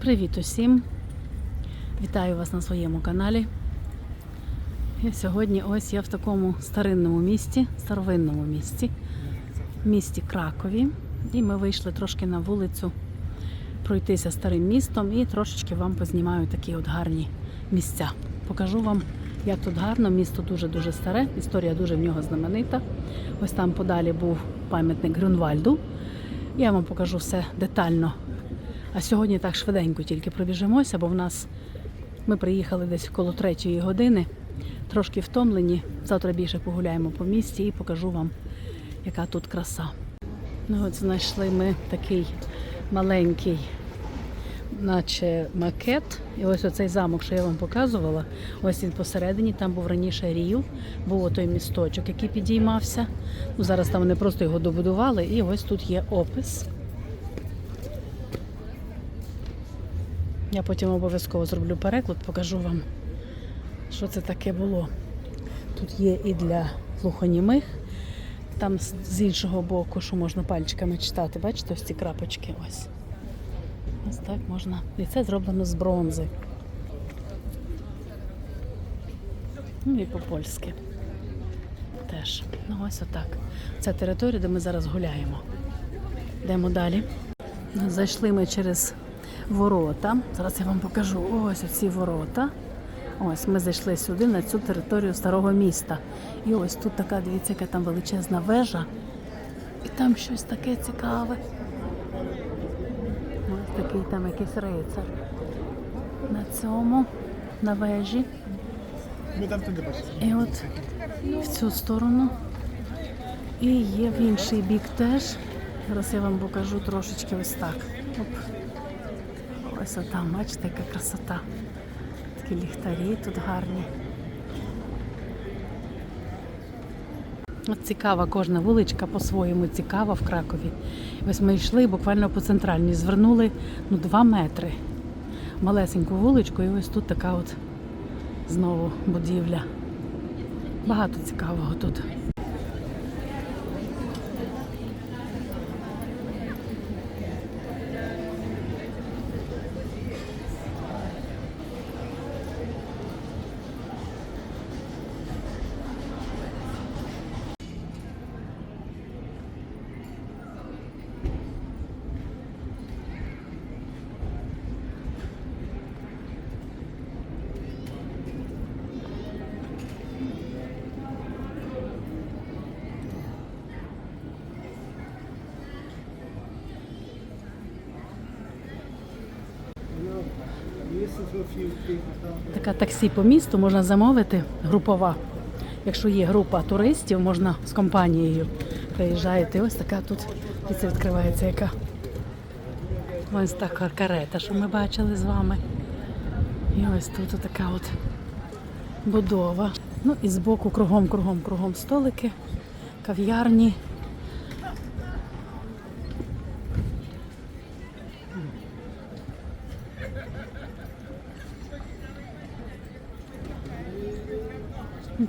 Привіт усім! Вітаю вас на своєму каналі. І сьогодні ось я в такому старинному місті, старовинному місті, місті Кракові. І ми вийшли трошки на вулицю пройтися старим містом і трошечки вам познімаю такі от гарні місця. Покажу вам, як тут гарно. Місто дуже-дуже старе, історія дуже в нього знаменита. Ось там подалі був пам'ятник Грюнвальду. Я вам покажу все детально. А сьогодні так швиденько тільки пробіжимося, бо в нас ми приїхали десь коло третьої години, трошки втомлені. Завтра більше погуляємо по місті і покажу вам, яка тут краса. Ну от знайшли ми такий маленький, наче макет. І ось оцей замок, що я вам показувала, ось він посередині, там був раніше рів, був отой місточок, який підіймався. Ну, зараз там вони просто його добудували, і ось тут є опис. Я потім обов'язково зроблю переклад, покажу вам, що це таке було. Тут є і для глухонімих, там з- іншого боку, що можна пальчиками читати. Бачите, ось ці крапочки. Ось. Ось так можна. І це зроблено з бронзи. Ну і по-польськи. Теж. Ну ось отак. Це територія, де ми зараз гуляємо. Йдемо далі. Зайшли ми через ворота. Зараз я вам покажу ось оці ворота. Ось ми зайшли сюди, на цю територію старого міста. І ось тут така, дивіться, яка там величезна вежа. І там щось таке цікаве. Ось такий там якийсь рицар. На цьому, на вежі. І от в цю сторону. І є в інший бік теж. Зараз я вам покажу трошечки ось так. Оп. Отам, бачите, яка красота. Такі ліхтарі тут гарні. От цікава кожна вуличка по-своєму цікава в Кракові. Ось ми йшли буквально по центральній, звернули ну, два метри. Малесеньку вуличку, і ось тут така от знову будівля. Багато цікавого тут. Така таксі по місту можна замовити групова. Якщо є група туристів, можна з компанією приїжджаєте. Ось така тут і це відкривається яка. Ось така карета, що ми бачили з вами. І ось тут така от будова. Ну і збоку кругом, кругом, кругом столики, кав'ярні.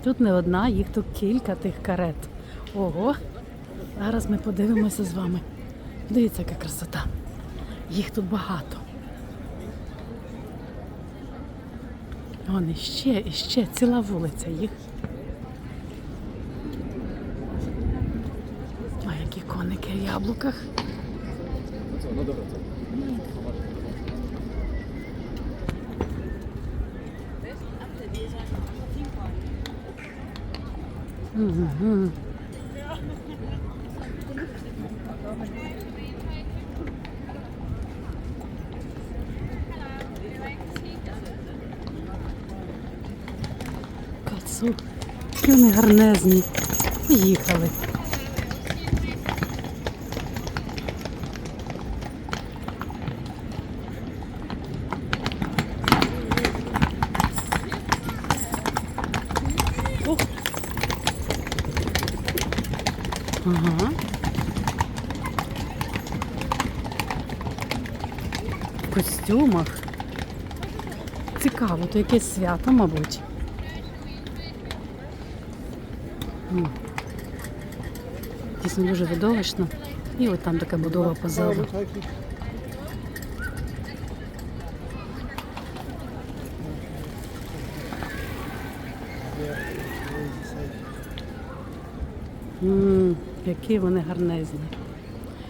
Тут не одна, їх тут кілька тих карет. Ого! Зараз ми подивимося з вами. Дивіться, яка красота. Їх тут багато. Вон іще, іще, ціла вулиця їх. А які коники в яблуках. Мгм. Кацу. Які вони гарнезні. Поїхали. То Якесь свято, мабуть. Дійсно дуже видовищно. І от там така будова позаду. Ммм, які вони гарнезні.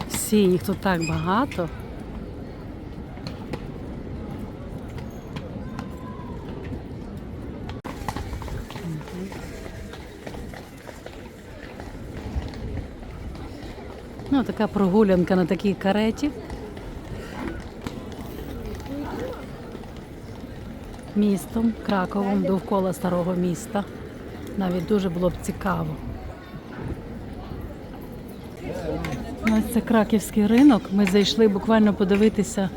Всі, їх тут так багато. Ну, така прогулянка на такій кареті. Містом, Краковом, довкола старого міста. Навіть дуже було б цікаво. Ось це краківський ринок. Ми зайшли буквально подивитися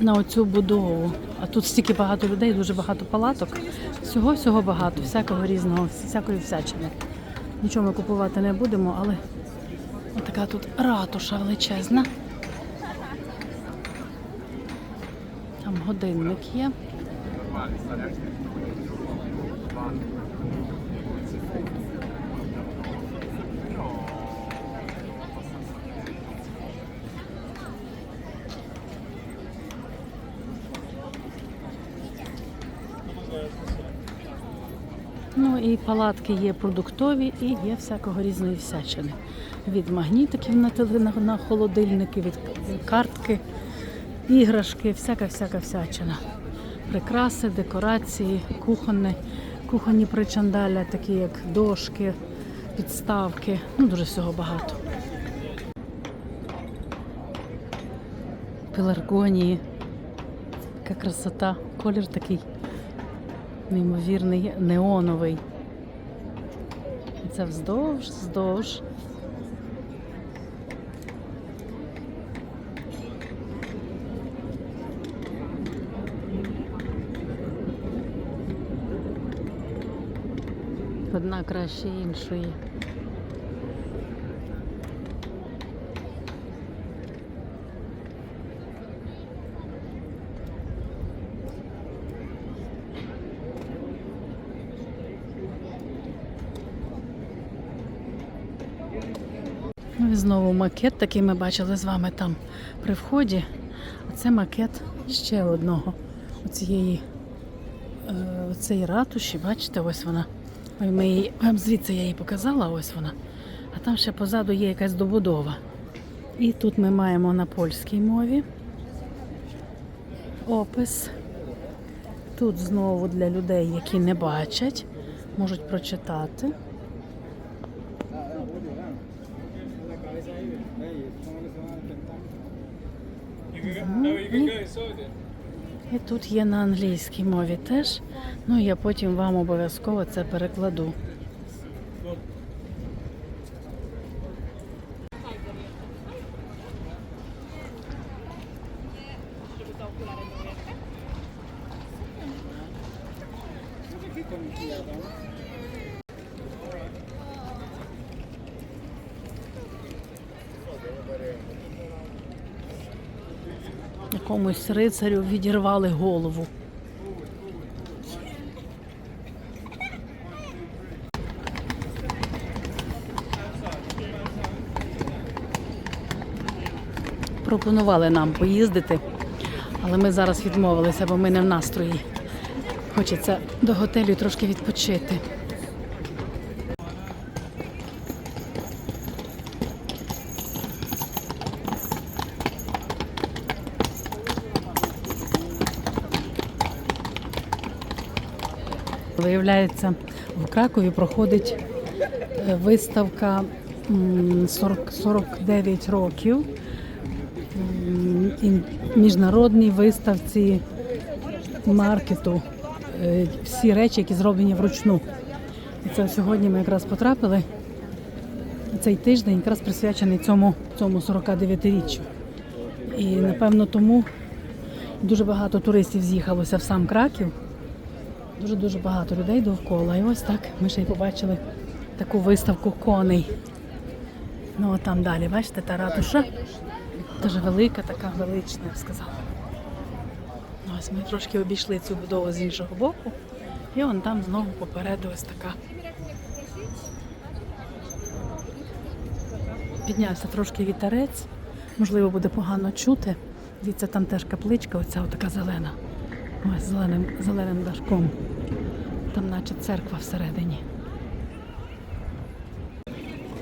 на оцю будову. А тут стільки багато людей, дуже багато палаток. Всього всього багато, всякого різного, всякої всячини. Нічого ми купувати не будемо, але така тут ратуша величезна. Там годинник є. Ну і палатки є продуктові і є всякого різної всячини. Від магнітиків на, на, холодильники, від картки, іграшки, всяка-всяка всячина. Прикраси, декорації, кухонні, кухонні причандаля, такі як дошки, підставки. Ну, дуже всього багато. Пеларгонії. Яка красота. Колір такий неймовірний, неоновий. І Це вздовж, вздовж. Краще іншої. І знову макет, такий ми бачили з вами там при вході. А це макет ще одного оцієї е, оцеї ратуші. Бачите, ось вона. Ми її, вам звідси я її показала, ось вона. А там ще позаду є якась добудова. І тут ми маємо на польській мові опис. Тут знову для людей, які не бачать, можуть прочитати. Тут є на англійській мові теж. Ну я потім вам обов'язково це перекладу. Якомусь рицарю відірвали голову. Пропонували нам поїздити, але ми зараз відмовилися, бо ми не в настрої. Хочеться до готелю трошки відпочити. Виявляється, в Кракові проходить е, виставка 40, 49 років міжнародній виставці маркету. Е, Всі речі, які зроблені вручну. І це сьогодні ми якраз потрапили. Цей тиждень якраз присвячений цьому, цьому 49-річчю. І напевно тому дуже багато туристів з'їхалося в сам Краків. Дуже-дуже багато людей довкола. І ось так ми ще й побачили таку виставку коней. Ну, от там далі, бачите, та ратуша. Дуже велика, така велична, я б сказала. Ну, ось ми трошки обійшли цю будову з іншого боку. І вон там знову попереду ось така. Піднявся трошки вітерець. Можливо, буде погано чути. Дивіться, там теж капличка, оця така зелена. Ось зеленим, зеленим дашком. Там наче церква всередині.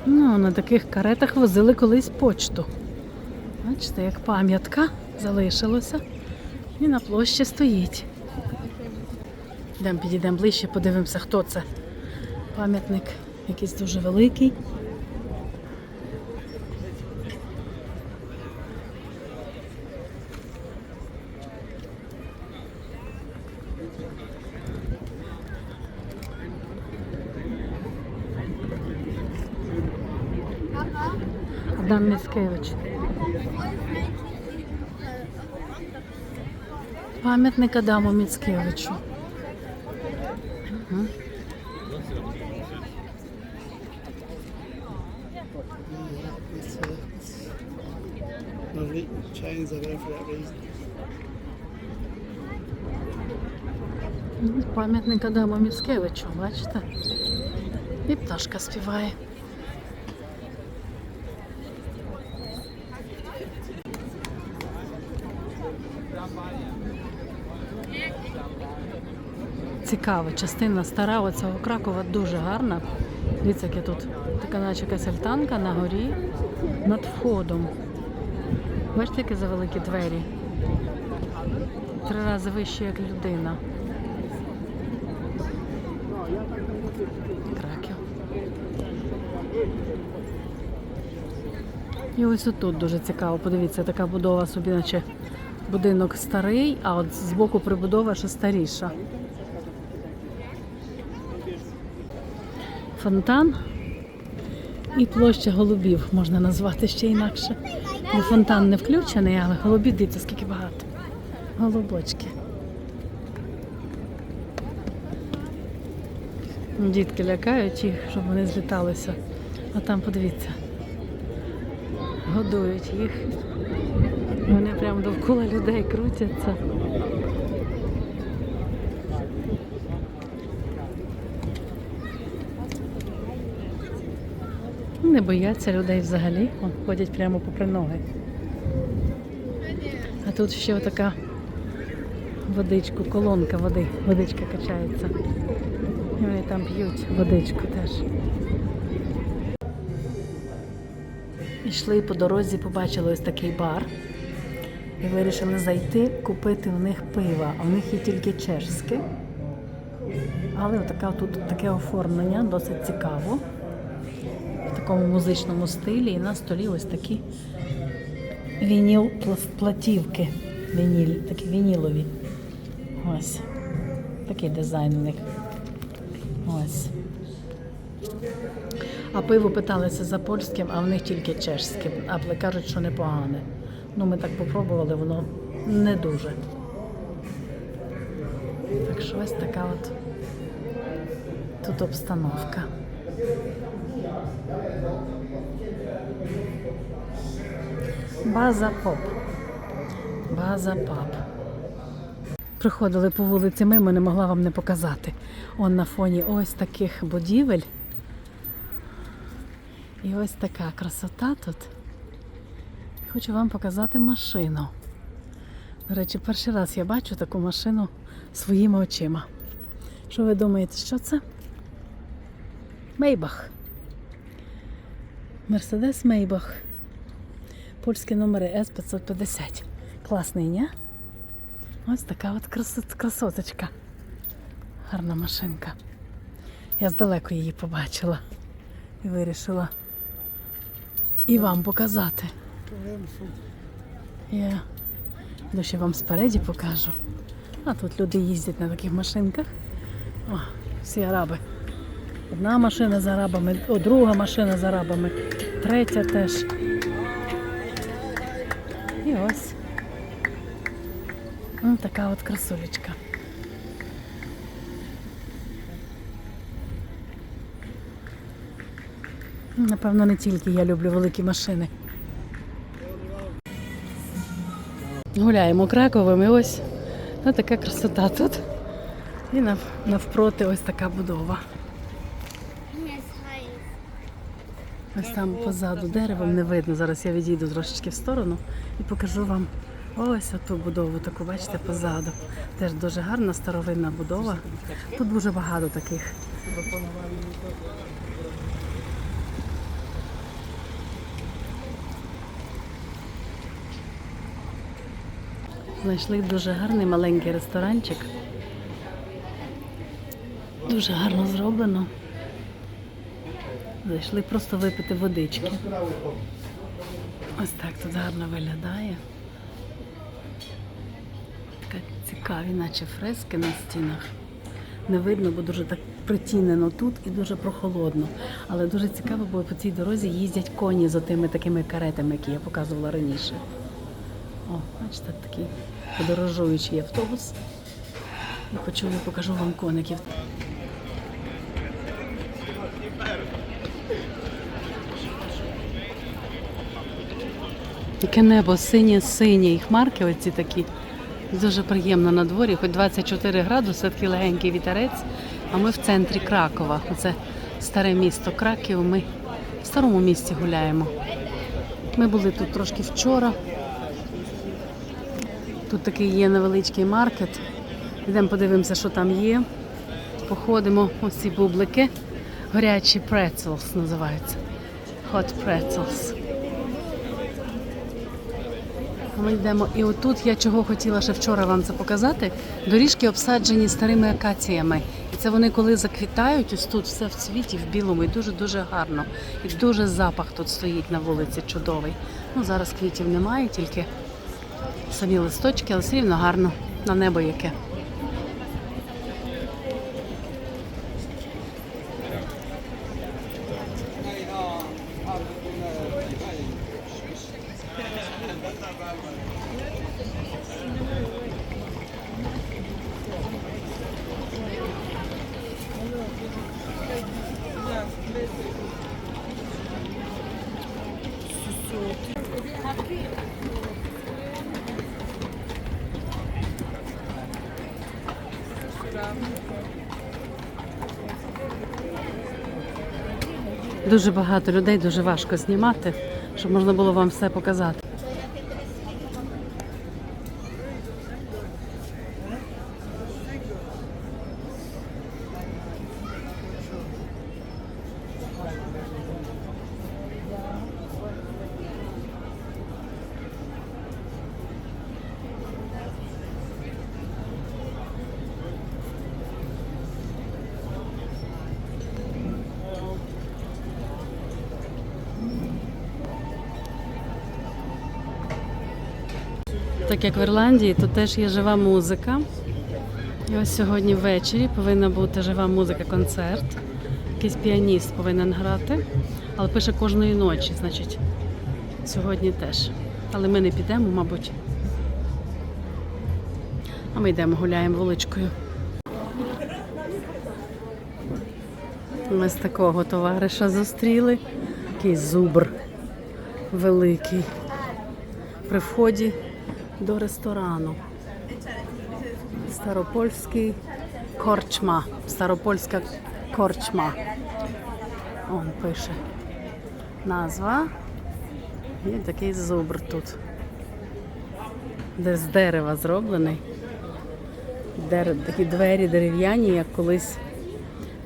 Ну, на таких каретах возили колись почту. Бачите, як пам'ятка залишилося. І на площі стоїть. Йдемо, підійдемо ближче, подивимося, хто це. Пам'ятник якийсь дуже великий. Адам Міцкевич. Пам'ятник Адаму Міцкевичу. Мгм. It's, uh, it's lovely. Chains are there for that reason. Ну, Пам'ятник Адаму Міцкевичу, бачите? І пташка співає. Цікаво, частина стара оцього Кракова дуже гарна. Дивіться, яке тут така наче якась альтанка на горі над входом. Бачите, які за великі двері? Три рази вище, як людина. Краків. І ось тут дуже цікаво. Подивіться, така будова собі, наче будинок старий, а от збоку прибудова ще старіша. Фонтан і площа голубів можна назвати ще інакше. Ну, фонтан не включений, але голубів, дивіться, скільки багато. Голубочки. Дітки лякають їх, щоб вони зліталися. А там подивіться. Годують їх. Вони прямо довкола людей крутяться. Не бояться людей взагалі. Вон, ходять прямо попри ноги. А тут ще така водичку, колонка води, водичка качається. І вони там п'ють водичку теж. Ішли по дорозі, побачили ось такий бар. І вирішили зайти, купити в них пива. А в них є тільки чешське. Але отака тут таке оформлення, досить цікаво. В такому музичному стилі. І на столі ось такі вініл платівки. Вініль, такі вінілові. Ось. Такий дизайн у них. Ось. А пиво питалися за польським, а в них тільки чешським. А кажуть, що непогане. Ну, ми так попробували, воно не дуже. Так що ось така от тут обстановка. База поп. База паб. Приходили по вулиці мимо, не могла вам не показати. Он на фоні ось таких будівель. І ось така красота тут. Хочу вам показати машину. До речі, перший раз я бачу таку машину своїми очима. Що ви думаєте, що це? Мейбах. Мерседес Мейбах. Польські номери С550. Класний, ні? Ось така от красоточка. Гарна машинка. Я здалеку її побачила і вирішила і вам показати. Я ще вам спереді покажу. А тут люди їздять на таких машинках. О, всі араби. Одна машина з арабами, о, друга машина з арабами, третя теж. І ось. Ось така от красулечка. Напевно, не тільки я люблю великі машини. Гуляємо Краковим і ось ну, така красота тут. І нав- навпроти ось така будова. Ось там позаду деревом не видно. Зараз я відійду трошечки в сторону і покажу вам ось оту будову, таку бачите, позаду. Теж дуже гарна старовинна будова. Тут дуже багато таких. Знайшли дуже гарний маленький ресторанчик. Дуже гарно зроблено. Зайшли просто випити водички. Ось так тут гарно виглядає. Так цікаві, наче фрески на стінах. Не видно, бо дуже так притінено тут і дуже прохолодно. Але дуже цікаво, бо по цій дорозі їздять коні з тими такими каретами, які я показувала раніше. О, бачите, такий подорожуючий автобус. І хочу я покажу вам коників. Яке небо синє-синє, і хмарки оці такі. Дуже приємно на дворі, хоч 24 градуси, такий легенький вітерець. А ми в центрі Кракова. Це старе місто Краків. Ми в старому місті гуляємо. Ми були тут трошки вчора. Тут такий є невеличкий маркет. Йдемо подивимося, що там є. Походимо ось ці бублики. Горячі pretzels називаються. Hot pretzels. Ми йдемо. І отут я чого хотіла ще вчора вам це показати. Доріжки обсаджені старими акаціями. І це вони коли заквітають, ось тут все в цвіті, в білому, і дуже-дуже гарно. І дуже запах тут стоїть на вулиці чудовий. Ну, зараз квітів немає, тільки самі листочки, але все рівно гарно на небо яке. Дуже багато людей, дуже важко знімати, щоб можна було вам все показати. Так як в Ірландії, тут теж є жива музика. І ось сьогодні ввечері повинна бути жива музика, концерт. Якийсь піаніст повинен грати, але пише кожної ночі, значить, сьогодні теж. Але ми не підемо, мабуть. А ми йдемо, гуляємо вуличкою. Ми з такого товариша зустріли. Такий зубр великий. При вході до ресторану. Старопольський корчма. Старопольська корчма. Он пише. Назва. І такий зубр тут. Де з дерева зроблений. Дер... Такі двері дерев'яні, як колись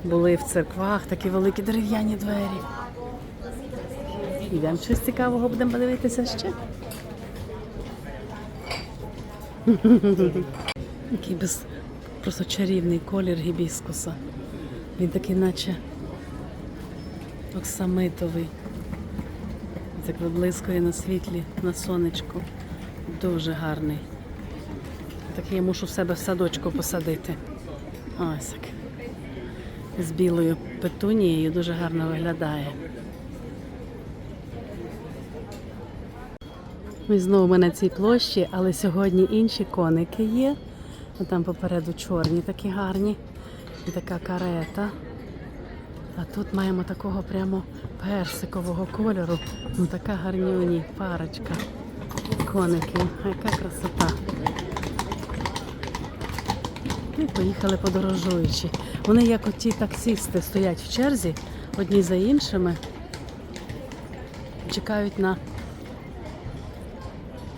були в церквах, такі великі дерев'яні двері. Йдемо щось цікавого, будемо подивитися ще. Який без просто чарівний колір гібіскуса. Він такий, наче оксамитовий. Так виблискує на світлі, на сонечку. Дуже гарний. Такий я мушу в себе в садочку посадити. Ось так. З білою петунією дуже гарно виглядає. Ми знову ми на цій площі, але сьогодні інші коники є. Ну, Там попереду чорні такі гарні. І така карета. А тут маємо такого прямо персикового кольору. Ну така гарнюні парочка коників. Яка красота. І поїхали подорожуючи. Вони як оті таксісти стоять в черзі одні за іншими, чекають на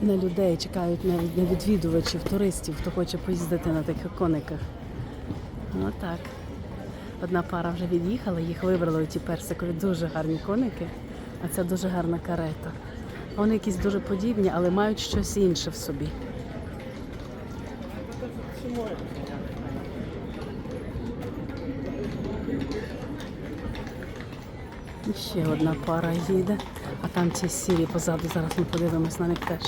на людей, чекають на, на відвідувачів, туристів, хто хоче поїздити на таких кониках. Отак. Одна пара вже від'їхала, їх вибрали ті персикові дуже гарні коники, а це дуже гарна карета. Вони якісь дуже подібні, але мають щось інше в собі. Ще одна пара їде, там ці сірі позаду. Зараз ми подивимось на них теж.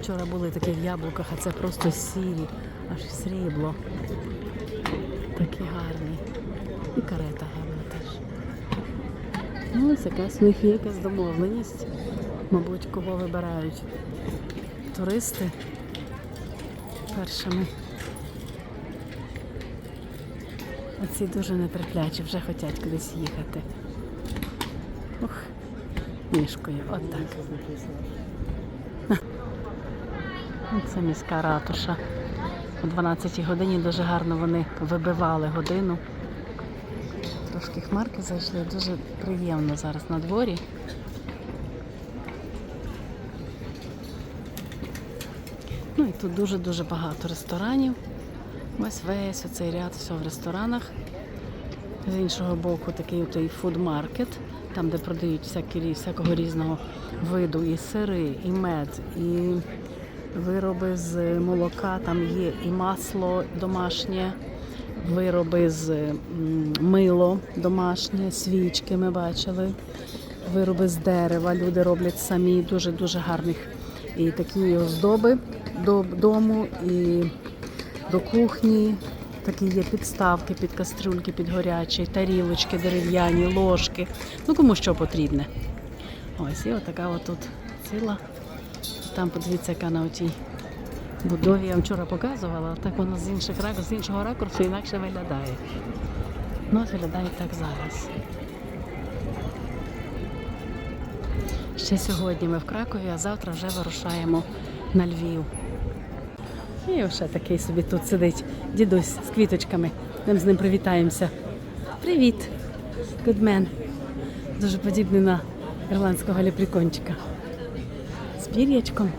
Вчора були такі в яблуках, а це просто сірі, аж срібло. Такі гарні. І карета гарна. Ну, ось якась в них є якась домовленість. Мабуть, кого вибирають туристи першими. Оці дуже нетерплячі, вже хочуть кудись їхати. Ух, ніжкою, от так. Це міська ратуша. О 12 годині дуже гарно вони вибивали годину. Трошки хмарки зайшли, дуже приємно зараз на дворі. Ну і тут дуже-дуже багато ресторанів. Ось весь оцей ряд, все в ресторанах. З іншого боку такий той фудмаркет, там, де продають всякі, всякого різного виду і сири, і мед, і вироби з молока, там є і масло домашнє, вироби з мило домашнє, свічки ми бачили, вироби з дерева. Люди роблять самі дуже-дуже гарних і такі оздоби до дому, і до кухні. Такі є підставки під кастрюльки, під гарячі, тарілочки дерев'яні, ложки. Ну кому що потрібне. Ось і отака отут ціла. Там подивіться, яка на отій будові я вам вчора показувала, так воно з інших з іншого ракурсу інакше виглядає. Ну, от виглядає так зараз. Ще сьогодні ми в Кракові, а завтра вже вирушаємо на Львів. І вже такий собі тут сидить дідусь з квіточками. Ми з ним привітаємося. Привіт, man. Дуже подібний на ірландського лепрекончика. З пір'ячком.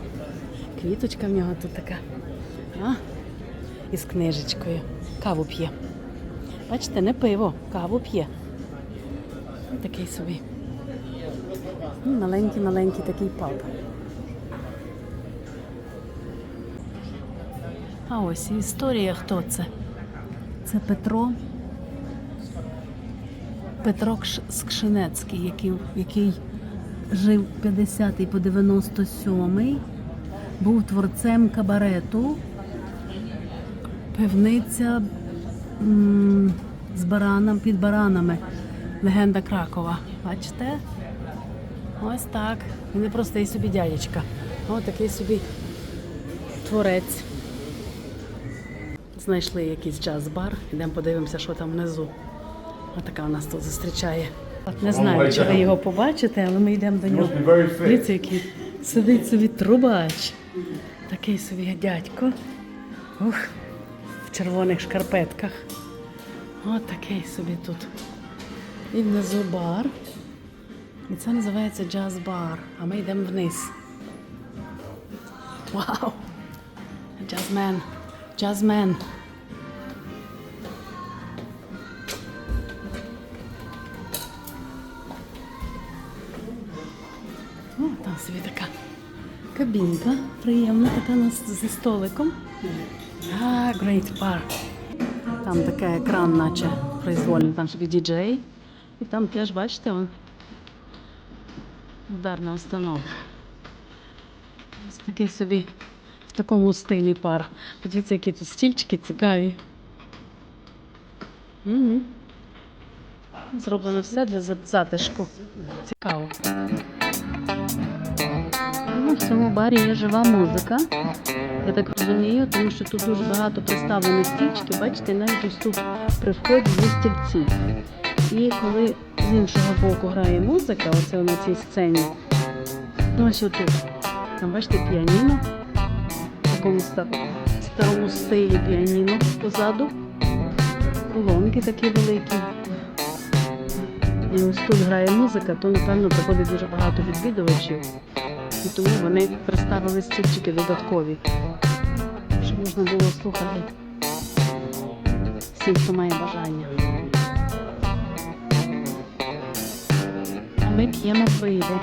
Квіточка в нього тут така. А? І з книжечкою. Каву п'є. Бачите, не пиво, каву п'є. Такий собі. Ну, Маленький-маленький такий паб. А ось історія хто це? Це Петро. Петро Кш- Скшинецький, який, який жив 50-й по 97, був творцем кабарету, пивниця м, з бараном під баранами. Легенда Кракова. Бачите? Ось так. Він не просто і собі дядечка. Ось такий собі творець. Знайшли якийсь джаз-бар. Йдемо подивимося, що там внизу. Ось така у нас тут зустрічає. Не знаю, чи ви його побачите, але ми йдемо до нього. Дивіться, який сидить собі трубач. Такий собі дядько. Ух, в червоних шкарпетках. От такий собі тут. І внизу бар. І це називається джаз-бар. А ми йдемо вниз. Вау! Джазмен. Джазмен. О, там собі така кабінка приємна, така нас зі столиком. А, Great Bar. Там такий екран, наче произвольний, там собі діджей. І там теж, бачите, он ударна установка. Ось такий собі в такому стилі пар. Подивіться, які тут стільчики цікаві. Угу. Зроблено все для затишку. Цікаво. В цьому барі є жива музика. Я так розумію, тому що тут дуже багато представлено стільчиків. Бачите, навіть ось тут при вході є стільці. І коли з іншого боку грає музика, оце на цій сцені, ну ось отут. Там бачите піаніно, в такому ста- старому стилі піаніно позаду. Колонки такі великі. І ось тут грає музика, то напевно приходить дуже багато відвідувачів. І тому вони представили стільчики додаткові. щоб можна було слухати всім, хто має бажання. А ми п'ємо пиво.